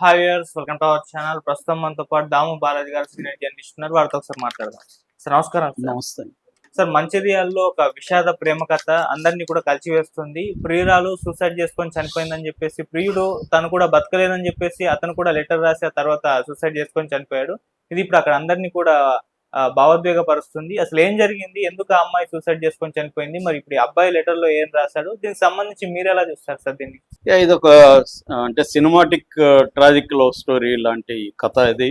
Hi years welcome to our channel. ప్రస్తుతం మనతో పాటు దాము బాలాజీ గారు సీనియర్ జర్నలిస్ట్ ఉన్నారు. వారితో ఒకసారి మాట్లాడదాం. సార్ నమస్కారం సార్. నమస్తే. సార్ మంచిర్యాలలో ఒక విషాద ప్రేమ కథ అందరినీ కూడా కలిసివేస్తుంది ప్రియురాలు సూసైడ్ చేసుకొని చనిపోయిందని చెప్పేసి ప్రియుడు తను కూడా బతకలేదని చెప్పేసి అతను కూడా లెటర్ రాసి ఆ తర్వాత సూసైడ్ చేసుకొని చనిపోయాడు. ఇది ఇప్పుడు అక్కడ అందరినీ కూడా భావోద్వేగపరుస్తుంది. అసలు ఏం జరిగింది? ఎందుకు ఆ అమ్మాయి సూసైడ్ చేసుకొని చనిపోయింది? మరి ఇప్పుడు ఈ అబ్బాయి లెటర్లో ఏం రాశాడు? దీనికి సంబంధించి మీరు ఎలా చూస్తారు సార్ దీన్ని? ఇది ఒక అంటే సినిమాటిక్ ట్రాజిక్ లవ్ స్టోరీ లాంటి కథ ఇది.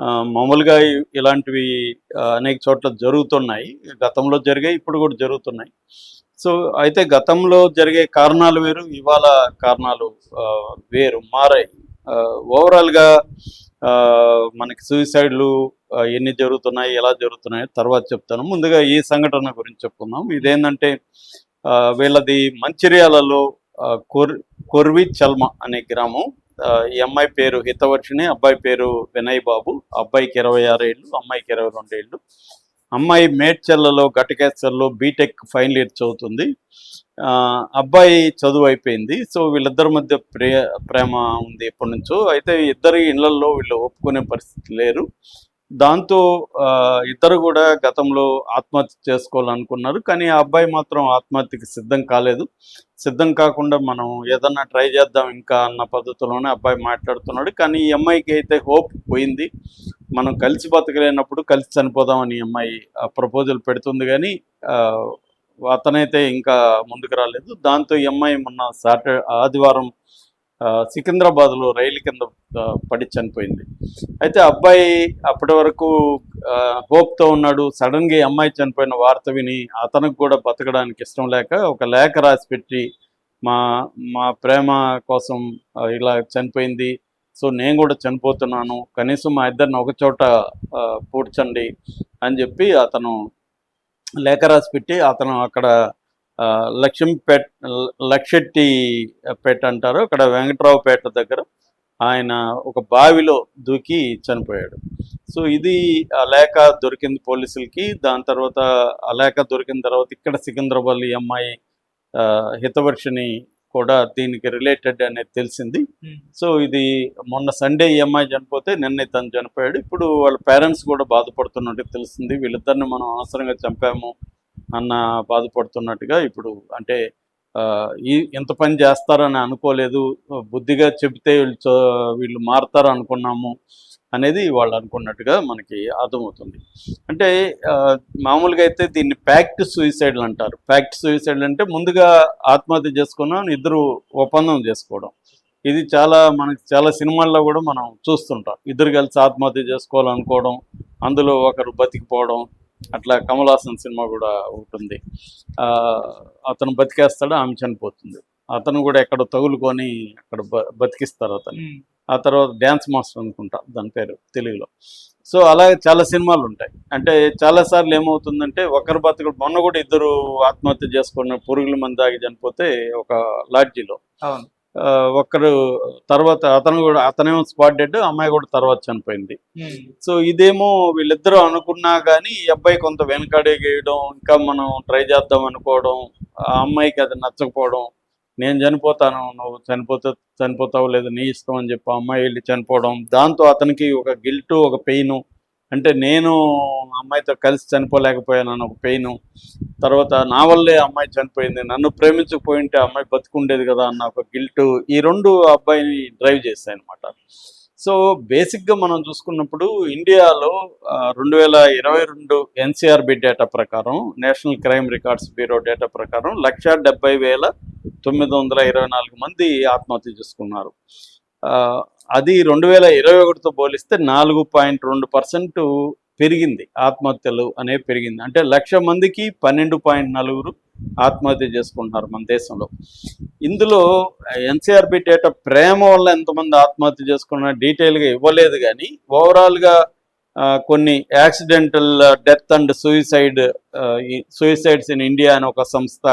ఆ, మామూలుగా ఇలాంటివి అనేక చోట్ల జరుగుతున్నాయి. గతంలో జరిగాయి ఇప్పుడు కూడా జరుగుతున్నాయి. సో అయితే గతంలో జరిగే కారణాలు వేరు ఇవాళ కారణాలు వేరు మారాయి. ఓవరాల్గా ఆ, మనకి సూసైడ్లు ఎన్ని జరుగుతున్నాయి ఎలా జరుగుతున్నాయి తర్వాత చెప్తాను. ముందుగా ఈ సంఘటన గురించి చెప్పుకుందాం. ఇదేంటంటే ఆ, వీళ్ళది మంచిర్యాలలో కొర్ కొర్వి చల్మ అనే గ్రామం. ఈ అమ్మాయి పేరు హితవర్షిణి అబ్బాయి పేరు వినయ్ బాబు. అబ్బాయికి ఇరవై ఆరు అమ్మాయికి ఇరవై రెండేళ్ళు అమ్మాయి మేడ్చల్లలో ఘటకేశ్వర్లో బీటెక్ ఫైనల్ ఇయర్ చదువుతుంది. ఆ, అబ్బాయి చదువు అయిపోయింది. సో వీళ్ళిద్దరి మధ్య ప్రే ప్రేమ ఉంది ఎప్పటి నుంచో. అయితే ఇద్దరి ఇళ్ళలో వీళ్ళు ఒప్పుకునే పరిస్థితి లేరు. దాంతో ఇద్దరు కూడా గతంలో ఆత్మహత్య చేసుకోవాలనుకున్నారు. కానీ ఆ అబ్బాయి మాత్రం ఆత్మహత్యకి సిద్ధం కాలేదు. సిద్ధం కాకుండా మనం ఏదన్నా ట్రై చేద్దాం ఇంకా అన్న పద్ధతిలోనే అబ్బాయి మాట్లాడుతున్నాడు. కానీ ఈ అమ్మాయికి అయితే హోప్ పోయింది. మనం కలిసి బతకలేనప్పుడు కలిసి చనిపోదామని ఈ అమ్మాయి ప్రపోజల్ పెడుతుంది కానీ అతనైతే ఇంకా ముందుకు రాలేదు. దాంతో ఈ అమ్మాయి మొన్న సాటర్డే ఆదివారం సికింద్రాబాద్లో రైలు కింద పడి చనిపోయింది. అయితే అబ్బాయి అప్పటి వరకు హోప్తో ఉన్నాడు. సడన్గా ఈ అమ్మాయి చనిపోయిన వార్త విని అతనికి కూడా బతకడానికి ఇష్టం లేక ఒక లేఖ రాసి పెట్టి మా మా ప్రేమ కోసం ఇలా చనిపోయింది. సో నేను కూడా చనిపోతున్నాను. కనీసం మా ఇద్దరిని ఒక చోట పూడ్చండి అని చెప్పి అతను లేఖ రాసి పెట్టి అతను అక్కడ ఆ, లక్ష్మీపేట లక్షెట్టి పేట అంటారు. అక్కడ వెంకట్రావుపేట దగ్గర ఆయన ఒక బావిలో దూకి చనిపోయాడు. సో ఇది లేఖ దొరికింది పోలీసులకి దాని తర్వాత లేఖ దొరికిన తర్వాత ఇక్కడ సికింద్రాబాద్ ఈ అమ్మాయి హితవర్షిని కూడా దీనికి రిలేటెడ్ అనేది తెలిసింది. సో ఇది మొన్న సండే ఈ అమ్మాయి చనిపోతే నిన్న తను చనిపోయాడు. ఇప్పుడు వాళ్ళ పేరెంట్స్ కూడా బాధపడుతున్నట్టు తెలిసింది వీళ్ళిద్దరిని మనం అవసరంగా చంపాము అన్న బాధపడుతున్నట్టుగా ఇప్పుడు అంటే ఈ ఇంత పని చేస్తారని అనుకోలేదు. బుద్ధిగా చెబితే వీళ్ళు వీళ్ళు మారుతారు అనుకున్నాము అనేది వాళ్ళు అనుకున్నట్టుగా మనకి అర్థమవుతుంది. అంటే మామూలుగా అయితే దీన్ని ప్యాక్ట్ సూయిసైడ్లు అంటారు. ప్యాక్ట్ సూయిసైడ్లు అంటే ముందుగా ఆత్మహత్య చేసుకున్నాం ఇద్దరు ఒప్పందం చేసుకోవడం. ఇది చాలా మనకి చాలా సినిమాల్లో కూడా మనం చూస్తుంటాం. ఇద్దరు కలిసి ఆత్మహత్య చేసుకోవాలనుకోవడం అందులో ఒకరు బతికిపోవడం అట్లా కమల్ హాసన్ సినిమా కూడా ఉంటుంది. ఆ, అతను బతికేస్తాడు ఆమె చనిపోతుంది. అతను కూడా ఎక్కడ తగులుకొని అక్కడ బతికిస్తారు అతను ఆ తర్వాత డ్యాన్స్ మాస్టర్ అనుకుంటా దాని పేరు తెలుగులో. సో అలాగే చాలా సినిమాలు ఉంటాయి. అంటే చాలాసార్లు ఏమవుతుందంటే ఒకరు బతుకుడు మొన్న కూడా ఇద్దరు ఆత్మహత్య చేసుకున్న పురుగుల మంది దాగి చనిపోతే ఒక లాడ్జీలో ఒకరు తర్వాత అతను కూడా అతనేమో స్పాట్ డెడ్ అమ్మాయి కూడా తర్వాత చనిపోయింది. సో ఇదేమో వీళ్ళిద్దరూ అనుకున్నా కానీ ఈ అబ్బాయి కొంత వెనకడేయడం ఇంకా మనం ట్రై చేద్దాం అనుకోవడం ఆ అమ్మాయికి అది నచ్చకపోవడం నేను చనిపోతాను నువ్వు చనిపోతే చనిపోతావు లేదు నీ ఇష్టం అని చెప్పి అమ్మాయి వెళ్ళి చనిపోవడం దాంతో అతనికి ఒక గిల్ట్ ఒక పెయిన్ అంటే నేను అమ్మాయితో కలిసి చనిపోలేకపోయాను ఒక పెయిన్. తర్వాత నా వల్లే అమ్మాయి చనిపోయింది. నన్ను ప్రేమించకపోయింటే ఆ అమ్మాయి బతుకుండేది కదా అన్న ఒక గిల్ట్ ఈ రెండు ఆ అబ్బాయిని డ్రైవ్ చేస్తాయి అనమాట సో బేసిక్గా మనం చూసుకున్నప్పుడు ఇండియాలో రెండు వేల ఇరవై రెండు ఎన్సీఆర్బి డేటా ప్రకారం national crime records bureau data ప్రకారం లక్ష డెబ్బై వేల తొమ్మిది వందల ఇరవై నాలుగు మంది ఆత్మహత్య చేసుకున్నారు. అది రెండు వేల ఇరవై ఒకటితో పోలిస్తే నాలుగు పాయింట్ రెండు పర్సెంట్ పెరిగింది ఆత్మహత్యలు అనేవి పెరిగింది. అంటే లక్ష మందికి పన్నెండు పాయింట్ నలుగురు ఆత్మహత్య చేసుకుంటున్నారు మన దేశంలో. ఇందులో ఎన్సీఆర్బి డేటా ప్రేమ వల్ల ఎంతమంది ఆత్మహత్య చేసుకున్న డీటెయిల్గా ఇవ్వలేదు కానీ ఓవరాల్గా కొన్ని accidental death and suicide suicides in India అనే ఒక సంస్థ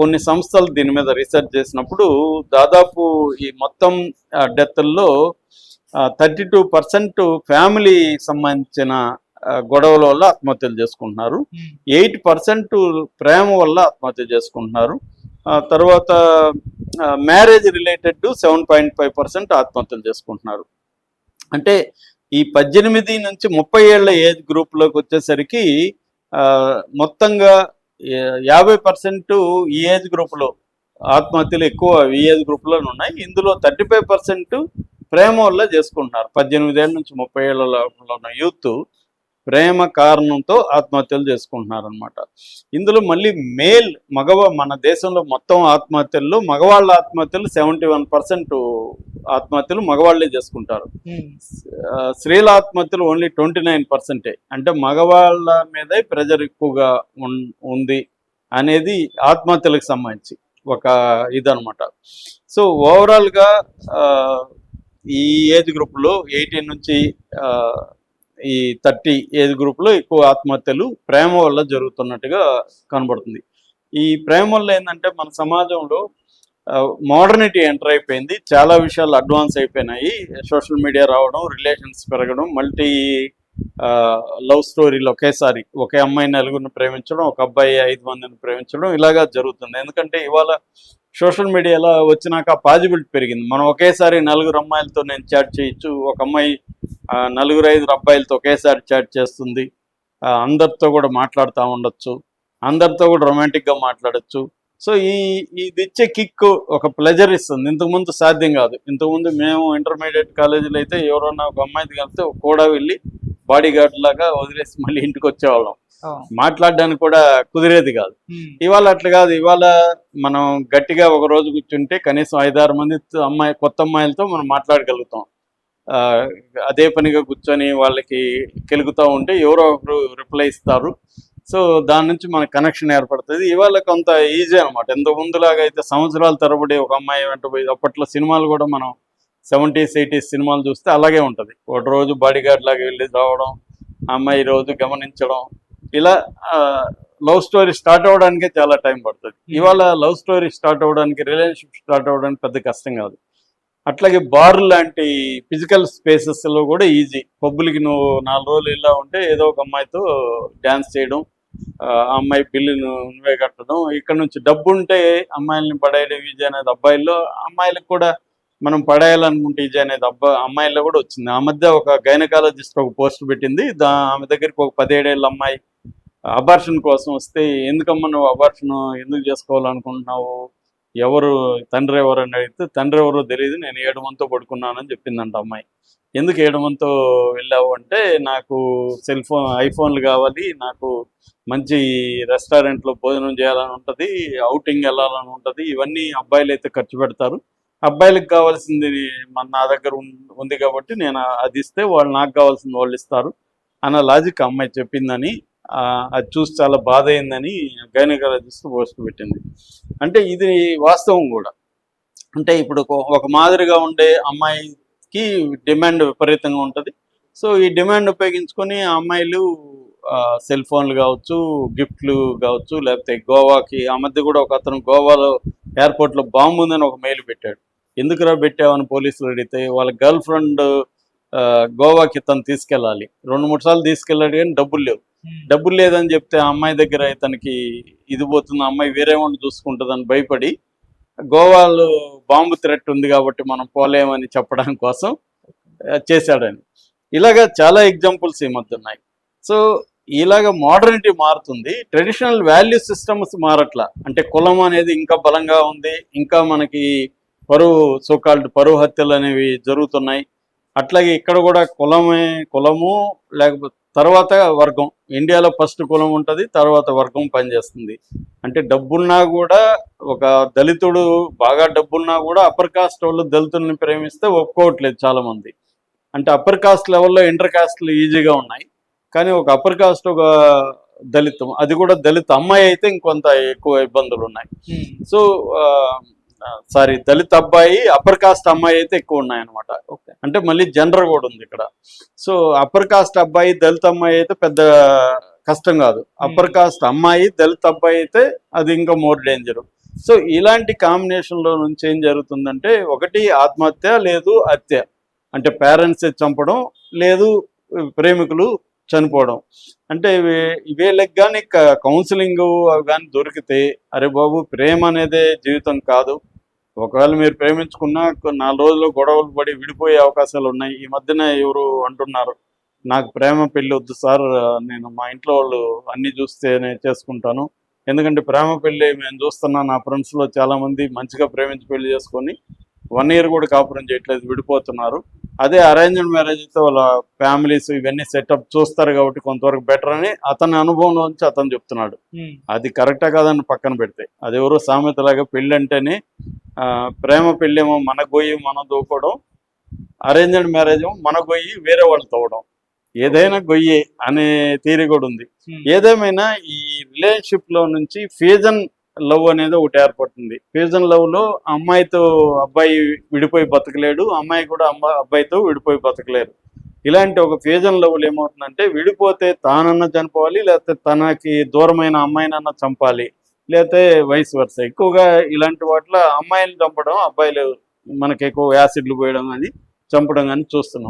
కొన్ని సంస్థలు దీని మీద రీసెర్చ్ చేసినప్పుడు దాదాపు ఈ మొత్తం డెత్ల్లో థర్టీ టూ పర్సెంట్ ఫ్యామిలీ సంబంధించిన గొడవల వల్ల ఆత్మహత్యలు చేసుకుంటున్నారు. ఎయిట్ పర్సెంట్ ప్రేమ వల్ల ఆత్మహత్య చేసుకుంటున్నారు. తర్వాత marriage related seven point five percent ఆత్మహత్యలు చేసుకుంటున్నారు. అంటే ఈ పద్దెనిమిది నుంచి ముప్పై ఏళ్ళ ఏజ్ గ్రూప్లోకి వచ్చేసరికి ఆ, మొత్తంగా యాభై పర్సెంట్ ఈ ఏజ్ గ్రూప్లో ఆత్మహత్యలు ఎక్కువ ఈ ఏజ్ గ్రూప్లోనే ఉన్నాయి. ఇందులో థర్టీ ఫైవ్ పర్సెంట్ ప్రేమ వల్ల చేసుకుంటున్నారు. పద్దెనిమిది ఏళ్ళ నుంచి ముప్పై ఏళ్ళ లోపల ఉన్న యూత్. ప్రేమ కారణంతో ఆత్మహత్యలు చేసుకుంటున్నారు అనమాట ఇందులో మళ్ళీ మేల్ మగవ మన దేశంలో మొత్తం ఆత్మహత్యల్లో మగవాళ్ళ ఆత్మహత్యలు సెవెంటీ వన్ పర్సెంట్ ఆత్మహత్యలు మగవాళ్ళే చేసుకుంటారు. స్త్రీల ఆత్మహత్యలు ఓన్లీ ట్వంటీ నైన్ పర్సెంటే. అంటే మగవాళ్ళ మీదే ప్రెజర్ ఎక్కువగా ఉంది అనేది ఆత్మహత్యలకు సంబంధించి ఒక ఇదనమాట సో ఓవరాల్గా ఈ ఏజ్ గ్రూప్లో ఎయిటీన్ నుంచి ఈ థర్టీ ఏజ్ గ్రూప్లో ఎక్కువ ఆత్మహత్యలు ప్రేమ వల్ల జరుగుతున్నట్టుగా కనబడుతుంది. ఈ ప్రేమ వల్ల ఏంటంటే మన సమాజంలో మోడర్నిటీ ఎంటర్ అయిపోయింది. చాలా విషయాలు అడ్వాన్స్ అయిపోయినాయి. సోషల్ మీడియా రావడం రిలేషన్స్ పెరగడం మల్టీ లవ్ స్టోరీలు ఒకేసారి ఒకే అమ్మాయి నలుగురిని ప్రేమించడం ఒక అబ్బాయి ఐదు మందిని ప్రేమించడం ఇలాగా జరుగుతుంది. ఎందుకంటే ఇవాళ సోషల్ మీడియాలో వచ్చినాక పాజిబిలిటీ పెరిగింది. మనం ఒకేసారి నలుగురు అమ్మాయిలతో నేను చాట్ చేయొచ్చు. ఒక అమ్మాయి నలుగురు ఐదు అబ్బాయిలతో ఒకేసారి చాట్ చేస్తుంది. అందరితో కూడా మాట్లాడుతూ ఉండొచ్చు. అందరితో కూడా రొమాంటిక్గా మాట్లాడొచ్చు. సో ఈ ఇది ఇచ్చే కిక్ ఒక ప్లెజర్ ఇస్తుంది. ఇంతకుముందు సాధ్యం కాదు. ఇంతకుముందు మేము ఇంటర్మీడియట్ కాలేజీలో అయితే ఎవరన్నా ఒక అమ్మాయికి కలిపితే కూడా వెళ్ళి బాడీ గార్డ్ లాగా వదిలేసి మళ్ళీ ఇంటికి వచ్చేవాళ్ళం. మాట్లాడడానికి కూడా కుదిరేది కాదు. ఇవాళ అట్లా కాదు. ఇవాళ మనం గట్టిగా ఒక రోజు కూర్చుంటే కనీసం ఐదారు మంది అమ్మాయి కొత్త అమ్మాయిలతో మనం మాట్లాడగలుగుతాం. అదే పనిగా కూర్చొని వాళ్ళకి కెలుగుతూ ఉంటే ఎవరో ఒకరు రిప్లై ఇస్తారు. సో దాని నుంచి మనకు కనెక్షన్ ఏర్పడుతుంది. ఇవాళ కొంత ఈజీ అనమాట ఎంతో ముందులాగా అయితే సంవత్సరాల తరబడి ఒక అమ్మాయి వెంట పోయి అప్పట్లో సినిమాలు కూడా మనం సెవెంటీస్ ఎయిటీస్ సినిమాలు చూస్తే అలాగే ఉంటుంది. ఒక రోజు బాడీ గార్డ్ లాగా వెళ్ళి రావడం అమ్మాయి రోజు గమనించడం ఇలా లవ్ స్టోరీ స్టార్ట్ అవ్వడానికే చాలా టైం పడుతుంది. ఇవాళ లవ్ స్టోరీ స్టార్ట్ అవ్వడానికి రిలేషన్షిప్ స్టార్ట్ అవ్వడానికి పెద్ద కష్టం కాదు. అట్లాగే బార్ లాంటి ఫిజికల్ స్పేసెస్లో కూడా ఈజీ. పబ్బులకి నువ్వు నాలుగు రోజులు ఇలా ఉంటే ఏదో ఒక అమ్మాయితో డ్యాన్స్ చేయడం ఆ అమ్మాయి బిల్లును నువ్వే కట్టడం ఇక్కడ నుంచి డబ్బు ఉంటే అమ్మాయిల్ని పడేయడం ఈజీ అనేది అబ్బాయిల్లో. అమ్మాయిలకు కూడా మనం పడేయాలనుకుంటే ఇది అనేది అబ్బా అమ్మాయిల్లో కూడా వచ్చింది. ఆ మధ్య ఒక గైనకాలజిస్ట్ ఒక పోస్ట్ పెట్టింది. దా ఆమె దగ్గరికి ఒక పదిహేడేళ్ళ అమ్మాయి అబార్షన్ కోసం వస్తే ఎందుకమ్మా నువ్వు అబార్షన్? ఎందుకు చేసుకోవాలనుకుంటున్నావు? ఎవరు తండ్రి ఎవరు? అని అడిగితే తండ్రి ఎవరో తెలియదు నేను ఏడు పడుకున్నానని చెప్పిందంట అమ్మాయి. ఎందుకు ఏడు వెళ్ళావు? అంటే నాకు సెల్ ఫోన్ ఐఫోన్లు కావాలి నాకు మంచి రెస్టారెంట్లో భోజనం చేయాలని ఉంటుంది అవుటింగ్ వెళ్ళాలని ఉంటుంది ఇవన్నీ అబ్బాయిలు అయితే ఖర్చు పెడతారు. అబ్బాయిలకు కావాల్సింది మన నా దగ్గర ఉంది కాబట్టి నేను అది ఇస్తే వాళ్ళు నాకు కావాల్సింది వాళ్ళు ఇస్తారు అన్న లాజిక్ అమ్మాయి చెప్పిందని అది చూసి చాలా బాధ అయిందని గైనకాలజిస్ట్ పోస్ట్ పెట్టింది. అంటే ఇది వాస్తవం కూడా. అంటే ఇప్పుడు ఒక- మాదిరిగా ఉండే అమ్మాయికి డిమాండ్ విపరీతంగా ఉంటుంది. సో ఈ డిమాండ్ ఉపయోగించుకొని ఆ అమ్మాయిలు సెల్ ఫోన్లు కావచ్చు గిఫ్ట్లు కావచ్చు లేకపోతే గోవాకి ఆ మధ్య కూడా ఒక అతను గోవాలో ఎయిర్పోర్ట్లో బాంబు ఉందని ఒక మెయిల్ పెట్టాడు. ఎందుకురా పెట్టావని పోలీసులు అడిగితే వాళ్ళ గర్ల్ ఫ్రెండ్ గోవాకి తను తీసుకెళ్ళాలి. రెండు మూడు సార్లు తీసుకెళ్ళాడు కానీ డబ్బులు లేవు. ఉమ్, డబ్బులు లేదని చెప్తే ఆ అమ్మాయి దగ్గర ఇతనికి ఇది పోతుంది అమ్మాయి వేరే వాడిని చూసుకుంటుందని భయపడి గోవాలో బాంబు థ్రెట్ ఉంది కాబట్టి మనం పోలేమని చెప్పడం కోసం చేశాడని. ఇలాగా చాలా ఎగ్జాంపుల్స్ ఈ మధ్య ఉన్నాయి. సో ఇలాగ మోడర్నిటీ మారుతుంది. ట్రెడిషనల్ వాల్యూ సిస్టమ్స్ మారట్లా. అంటే కులం అనేది ఇంకా బలంగా ఉంది. ఇంకా మనకి పరువు సోకాల్డ్ పరువు హత్యలు అనేవి జరుగుతున్నాయి. అట్లాగే ఇక్కడ కూడా కులమే కులము లేకపోతే తర్వాత వర్గం. ఇండియాలో ఫస్ట్ కులం ఉంటుంది తర్వాత వర్గం పనిచేస్తుంది. అంటే డబ్బున్నా కూడా ఒక దళితుడు బాగా డబ్బున్నా కూడా అప్పర్ కాస్ట్ వాళ్ళు దళితుల్ని ప్రేమిస్తే ఒప్పుకోవట్లేదు చాలా మంది అంటే అప్పర్ కాస్ట్ లెవెల్లో ఇంటర్ కాస్ట్లు ఈజీగా ఉన్నాయి. కానీ ఒక అప్పర్ కాస్ట్ ఒక దళితం అది కూడా దళిత అమ్మాయి అయితే ఇంకొంత ఎక్కువ ఇబ్బందులు ఉన్నాయి సో సారీ దళిత అబ్బాయి అప్పర్ కాస్ట్ అమ్మాయి అయితే ఎక్కువ ఉన్నాయి అనమాట ఓకే. అంటే మళ్ళీ జెండర్ కూడా ఉంది ఇక్కడ. సో అప్పర్ కాస్ట్ అబ్బాయి దళిత అమ్మాయి అయితే పెద్ద కష్టం కాదు. అప్పర్ కాస్ట్ అమ్మాయి దళిత అబ్బాయి అయితే అది ఇంకా మోర్ డేంజర్ సో ఇలాంటి కాంబినేషన్లో నుంచి ఏం జరుగుతుందంటే ఒకటి ఆత్మహత్య లేదు హత్య. అంటే పేరెంట్స్ చంపడం లేదు ప్రేమికులు చనిపోవడం. అంటే ఇవి- వీళ్ళకి కానీ కౌన్సిలింగ్ అవి కానీ దొరికితే అరే బాబు ప్రేమ అనేదే జీవితం కాదు. ఒకవేళ మీరు ప్రేమించుకున్నా నాలుగు రోజులు గొడవలు పడి విడిపోయే అవకాశాలు ఉన్నాయి. ఈ మధ్యన ఎవరు అంటున్నారు నాకు ప్రేమ పెళ్ళి వద్దు సార్ నేను మా ఇంట్లో వాళ్ళు అన్ని చూస్తేనే చేసుకుంటాను. ఎందుకంటే ప్రేమ పెళ్ళి మేము చూస్తున్నా నా ఫ్రెండ్స్లో చాలామంది మంచిగా ప్రేమించి పెళ్ళి చేసుకొని వన్ ఇయర్ కూడా కాపురం చేయట్లేదు విడిపోతున్నారు. అదే అరేంజ్డ్ మ్యారేజ్ అయితే వాళ్ళ ఫ్యామిలీస్ ఇవన్నీ సెటప్ చూస్తారు కాబట్టి కొంతవరకు బెటర్ అని అతని అనుభవంలో నుంచి అతను చెప్తున్నాడు. అది కరెక్టా కాదని పక్కన పెడితే. అది ఎవరో సామెతలాగా పెళ్ళి అంటేనే ప్రేమ పెళ్ళేమో మన గొయ్యి మనం దూకోవడం అరేంజ్డ్ మ్యారేజ్ మన గొయ్యి వేరే వాళ్ళు తవ్వడం. ఏదైనా గొయ్యి అనే థీరీ కూడా ఉంది. ఉమ్, ఏదేమైనా ఈ రిలేషన్షిప్లో నుంచి ఫీజన్ లవ్ అనేది ఒకటి ఏర్పడుతుంది. ఫీజన్ లవ్లో అమ్మాయితో అబ్బాయి విడిపోయి బతకలేడు అమ్మాయి కూడా అమ్మ అబ్బాయితో విడిపోయి బతకలేరు. ఇలాంటి ఒక ఫీజన్ లవ్లు ఏమవుతుందంటే విడిపోతే తానన్నా చనిపోవాలి లేకపోతే తనకి దూరమైన అమ్మాయినన్నా చంపాలి. లేకపోతే వయసు వరుస? ఎక్కువగా ఇలాంటి వాటిలో అమ్మాయిలు చంపడం అబ్బాయిలు మనకి ఎక్కువ యాసిడ్లు పోయడం కానీ చంపడం కానీ చూస్తున్నాం.